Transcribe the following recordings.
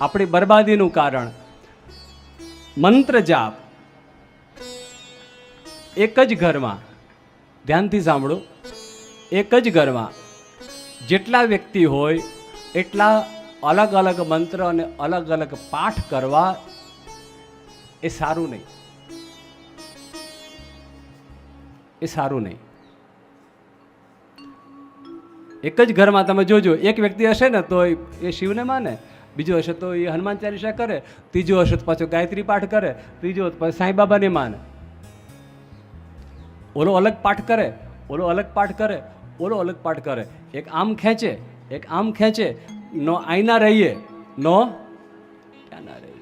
આપણી બરબાદીનું કારણ. મંત્ર જાપ. એક જ ઘરમાં, ધ્યાનથી સાંભળો, એક જ ઘરમાં જેટલા વ્યક્તિ હોય, એટલા અલગ અલગ મંત્ર અને અલગ અલગ પાઠ કરવા એ સારું નહીં. એ સારું નહીં. એક જ ઘરમાં તમે જોજો, એક વ્યક્તિ હશે ને તો એ શિવને માને. બીજો હશે તો એ હનુમાન ચાલીસા કરે, ત્રીજો હશે તો પાછો ગાયત્રી પાઠ કરે, ત્રીજો પછી પાછો સાંઈ બાબાને માને. ઓલો અલગ પાઠ કરે, ઓલો અલગ પાઠ કરે, ઓલો અલગ પાઠ કરે. એક આમ ખેંચે, એક આમ ખેંચે, નો આઈના રહીએ, ના રહીએ?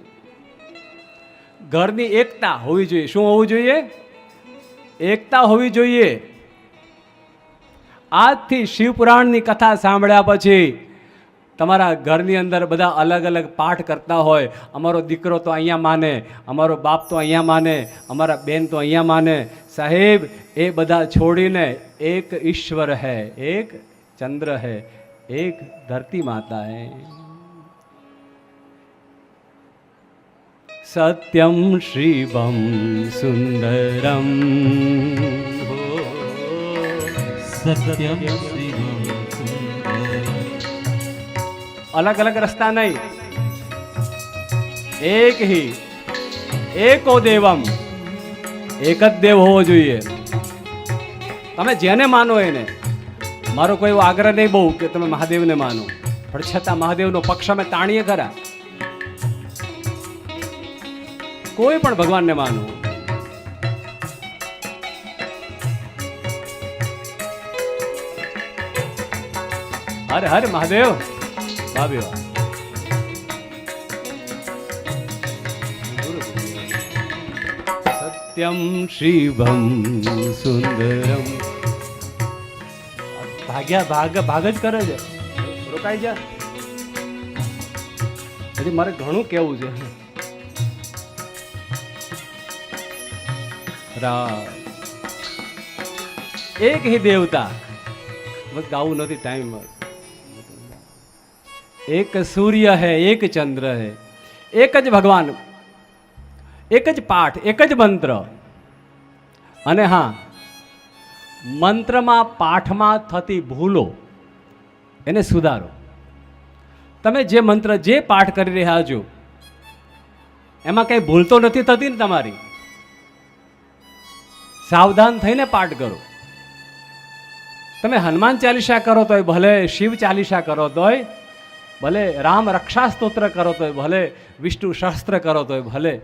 ઘરની એકતા હોવી જોઈએ. શું હોવું જોઈએ? એકતા હોવી જોઈએ. આજથી શિવપુરાણની કથા સાંભળ્યા પછી તમારા ઘરની અંદર બધા અલગ અલગ પાઠ કરતા હોય, અમારો દીકરો તો અહીંયા માને, અમારો બાપ તો અહીંયા માને, અમારા બેન તો અહીંયા માને. સાહેબ, એ બધા છોડીને એક ઈશ્વર હૈ, એક ચંદ્ર હૈ, એક ધરતી માતા હૈ સત્યમ શિવમ સુંદરમ. સત્યમ શિવમ. અલગ અલગ રસ્તા નહીં. એક હી, એકો દેવમ. એક જ દેવ હોવો જોઈએ. તમે જેને માનો એને, મારો કોઈ એવો આગ્રહ નહીં બહુ કે તમે મહાદેવને માનો. પણ છતાં મહાદેવનો પક્ષ અમે તાણીએ ખરા. કોઈ પણ ભગવાનને માનો. હર હર મહાદેવ. ભાભી સત્યમ શિવમ સુંદરમ ભાગ્યા ભાગ ભાગ જ કરે છે. રોકાઈ જા. હજી મારે ઘણું કેવું છે. એક હી દેવતા. બસ ગાવું નથી ટાઈમ એક સૂર્ય હે, એક ચંદ્ર હે. એક જ ભગવાન, એક જ પાઠ, એક જ મંત્ર. અને હા, મંત્રમાં, પાઠમાં થતી ભૂલો એને સુધારો. તમે જે મંત્ર, જે પાઠ કરી રહ્યા છો, એમાં કંઈ ભૂલ તો નથી થતી ને તમારી? સાવધાન થઈને પાઠ કરો. તમે હનુમાન ચાલીસા કરો તોય, ભલે શિવ ચાલીસા કરો તોય ભલે રામ રક્ષા સ્તોત્ર કરો તોય, ભલે વિષ્ણુ શાસ્ત્ર કરો તોય, ભલે.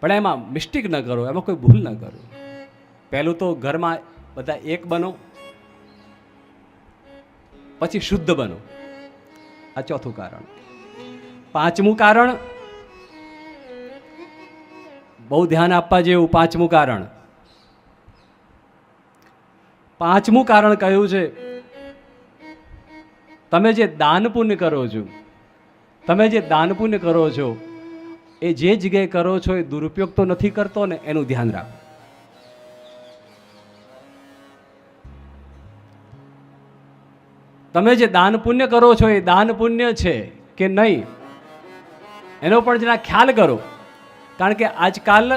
પણ એમાં મિસ્ટેક ન કરો, એમાં કોઈ ભૂલ ન કરો. પહેલું તો ઘરમાં બધા એક બનો, પછી શુદ્ધ બનો. આ ચોથું કારણ. પાંચમું કારણ, બહુ ધ્યાન આપવા જેવું પાંચમું કારણ. પાંચમું કારણ કયું છે તમે જે દાન પુણ્ય કરો છો, તમે જે દાન પુણ્ય કરો છો, એ જે જગ્યાએ કરો છો, એ દુરુપયોગ તો નથી કરતો ને, એનું ધ્યાન રાખો. તમે જે દાન પુણ્ય કરો છો, એ દાન પુણ્ય છે કે નહીં? એનો પણ જરા ખ્યાલ કરો. કારણ કે આજકાલ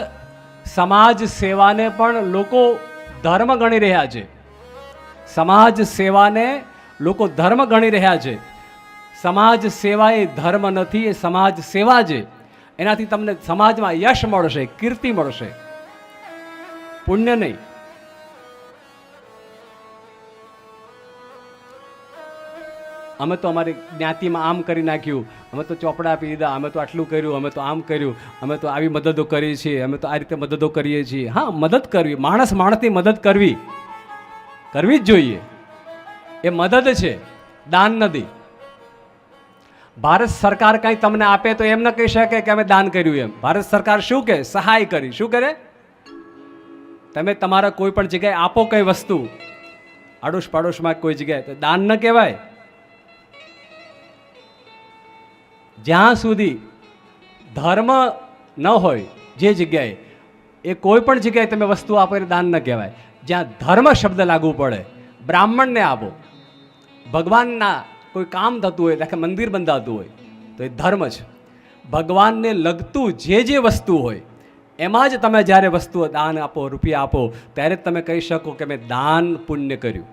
સમાજ સેવાને પણ લોકો ધર્મ ગણી રહ્યા છે. સમાજ સેવાને લોકો ધર્મ ગણી રહ્યા છે. સમાજ સેવા એ ધર્મ નથી, એ સમાજ સેવા છે. એનાથી તમને સમાજમાં યશ મળશે, કીર્તિ મળશે. પુણ્ય નહીં. અમે તો અમારી જ્ઞાતિમાં આમ કરી નાખ્યું. અમે તો ચોપડા આપી દીધા, અમે તો આટલું કર્યું, અમે તો આમ કર્યું. અમે તો આવી મદદો કરીએ છીએ, અમે તો આ રીતે મદદો કરીએ છીએ. હા, મદદ કરવી, માણસ માણસની મદદ કરવી. કરવી જ જોઈએ. એ મદદ છે. દાન નથી. ભારત સરકાર કંઈ તમને આપે તો એમ ન કહી શકે કે અમે દાન કર્યું એમ. ભારત સરકાર શું કહે? સહાય કરી. શું કરે? તમે તમારા કોઈ પણ જગ્યાએ આપો કઈ વસ્તુ. આડોશ પાડોશમાં કોઈ જગ્યાએ તો દાન ન કહેવાય. જ્યાં સુધી ધર્મ ન હોય, જે જગ્યાએ, એ કોઈ પણ જગ્યાએ તમે વસ્તુ આપો એ દાન ન કહેવાય. જ્યાં ધર્મ શબ્દ લાગુ પડે, બ્રાહ્મણને આપો. ભગવાનના કોઈ કામ થતું હોય કે મંદિર બંધાતું હોય, તો એ ધર્મ છે. ભગવાનને લગતું જે જે વસ્તુ હોય, એમાં જ તમે જ્યારે વસ્તુઓ દાન આપો, રૂપિયા આપો, ત્યારે જ તમે કહી શકો કે મેં દાન પુણ્ય કર્યું.